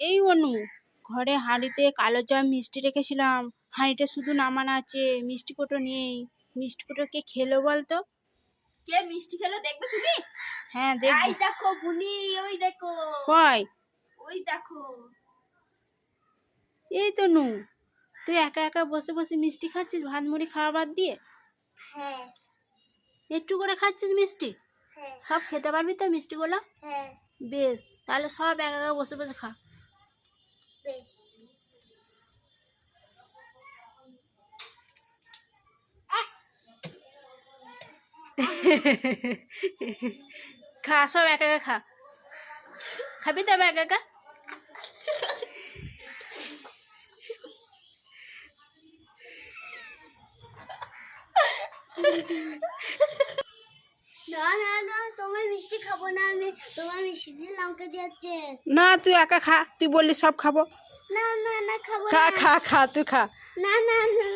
এই অনু ঘরে হাঁড়িতে কালো জাম মিষ্টি রেখেছিলাম। হাঁড়িটা শুধু নামানো আছে মিষ্টি কোটো নেই। মিষ্টি কোটো কে খেলো বলতো? কে মিষ্টি খেলো দেখবে তুমি? হ্যাঁ দেখো এই দেখো বুনি ওই দেখো। কয় ওই দেখো। এই তো নু তুই একা একা বসে বসে মিষ্টি খাচ্ছিস ভাত মুড়ি খাওয়া বাদ দিয়ে? হ্যাঁ। একটু করে খাচ্ছিস মিষ্টি? হ্যাঁ। সব খেতে পারবি তো মিষ্টিগুলো? হ্যাঁ। বেশ তাহলে সব একা একা বসে বসে খা। খা সব একা একা খা। খাবি তবে একা একা? না না না তোমার মিষ্টি খাব না আমি। তোমার মিষ্টি দিয়ে লঙ্কা দিয়েছে। না তুই একা খা তুই বললি সব খাব। না না না খাব খা খা খা তুই খা। না না না